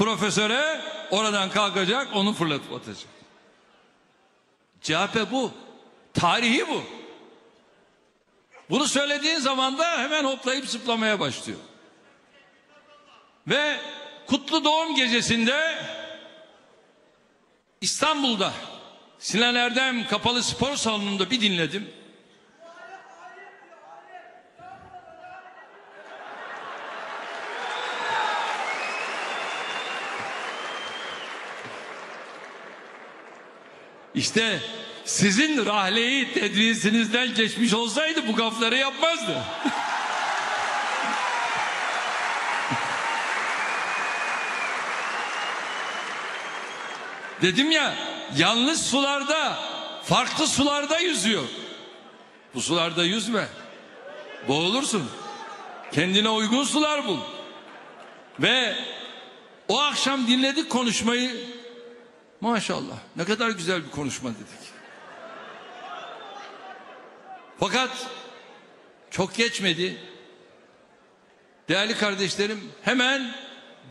profesöre oradan kalkacak onu fırlatıp atacak. CHP bu. Tarihi bu. Bunu söylediğin zaman da hemen hoplayıp zıplamaya başlıyor. Ve kutlu doğum gecesinde İstanbul'da Sinan Erdem Kapalı Spor Salonu'nda bir dinledim. İşte sizin rahleyi tedrisinizden geçmiş olsaydı bu gafları yapmazdı. Dedim ya yanlış sularda farklı sularda yüzüyor. Bu sularda yüzme. Boğulursun. Kendine uygun sular bul. Ve o akşam dinledik konuşmayı. Maşallah ne kadar güzel bir konuşma dedik. Fakat çok geçmedi. Değerli kardeşlerim hemen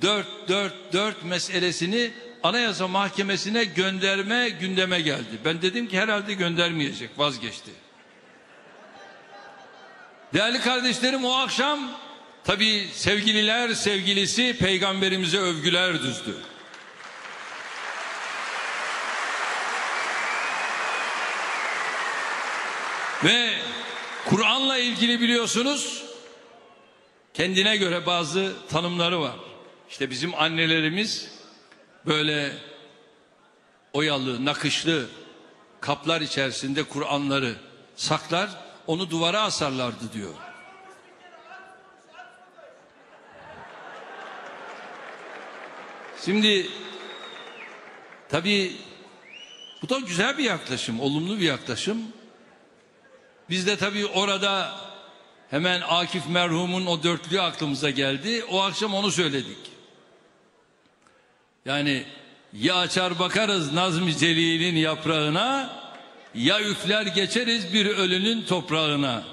4-4-4 meselesini Anayasa Mahkemesi'ne gönderme gündeme geldi. Ben dedim ki herhalde göndermeyecek vazgeçti. Değerli kardeşlerim o akşam tabi sevgililer sevgilisi peygamberimize övgüler düzdü. Ve Kur'an'la ilgili biliyorsunuz kendine göre bazı tanımları var. İşte bizim annelerimiz böyle oyalı, nakışlı kaplar içerisinde Kur'anları saklar, onu duvara asarlardı diyor. Şimdi tabii bu da güzel bir yaklaşım, olumlu bir yaklaşım. Biz de tabii orada hemen Akif merhumun o dörtlüğü aklımıza geldi. O akşam onu söyledik. Yani ya açar bakarız Nazmi Celil'in yaprağına ya üfler geçeriz bir ölünün toprağına.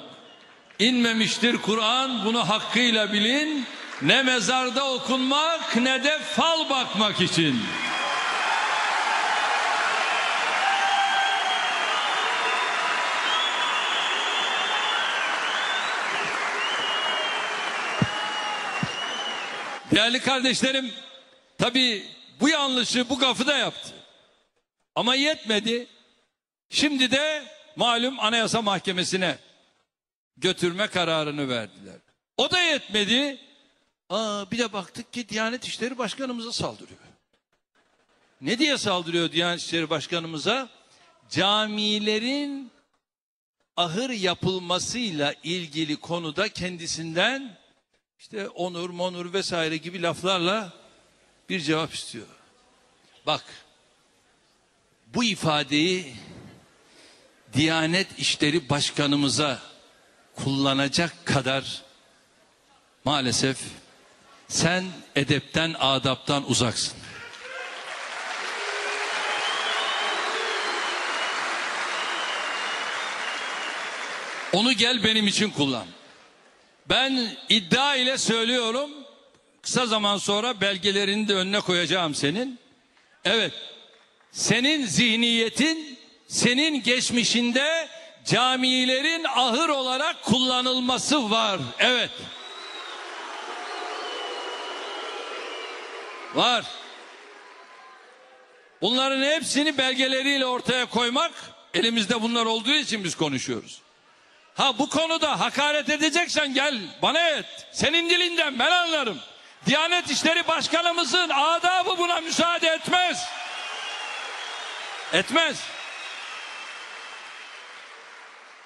İnmemiştir Kur'an bunu hakkıyla bilin. Ne mezarda okunmak ne de fal bakmak için. Değerli kardeşlerim, tabii bu yanlışı, bu gafı da yaptı. Ama yetmedi. Şimdi de malum Anayasa Mahkemesi'ne götürme kararını verdiler. O da yetmedi. Aa, bir de baktık ki Diyanet İşleri Başkanımıza saldırıyor. Ne diye saldırıyor Diyanet İşleri Başkanımıza? Camilerin ahır yapılmasıyla ilgili konuda kendisinden işte onur, monur vesaire gibi laflarla bir cevap istiyor. Bak bu ifadeyi Diyanet İşleri Başkanımıza kullanacak kadar maalesef sen edepten, adaptan uzaksın. Onu gel benim için kullan. Ben iddia ile söylüyorum. Kısa zaman sonra belgelerini de önüne koyacağım senin. Evet. Senin zihniyetin senin geçmişinde camilerin ahır olarak kullanılması var. Evet. Var. Bunların hepsini belgeleriyle ortaya koymak elimizde bunlar olduğu için biz konuşuyoruz. Ha bu konuda hakaret edeceksen gel bana et. Senin dilinden ben anlarım. Diyanet İşleri Başkanımızın adabı buna müsaade etmez. Etmez.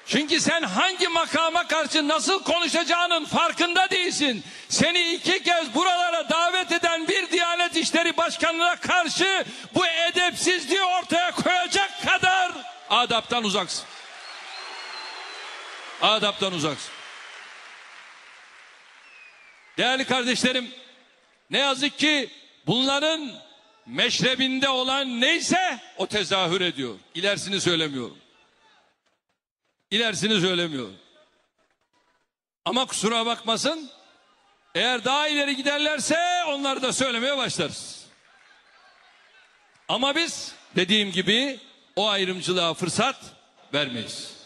Çünkü sen hangi makama karşı nasıl konuşacağının farkında değilsin. Seni iki kez buralara davet eden bir Diyanet İşleri Başkanı'na karşı bu edepsizliği ortaya koyacak kadar adaptan uzaksın. Adaptan uzaksın. Değerli kardeşlerim, ne yazık ki bunların meşrebinde olan neyse o tezahür ediyor. İlerisini söylemiyorum. İlerisini söylemiyorum. Ama kusura bakmasın, eğer daha ileri giderlerse onları da söylemeye başlarız. Ama biz dediğim gibi o ayrımcılığa fırsat vermeyiz.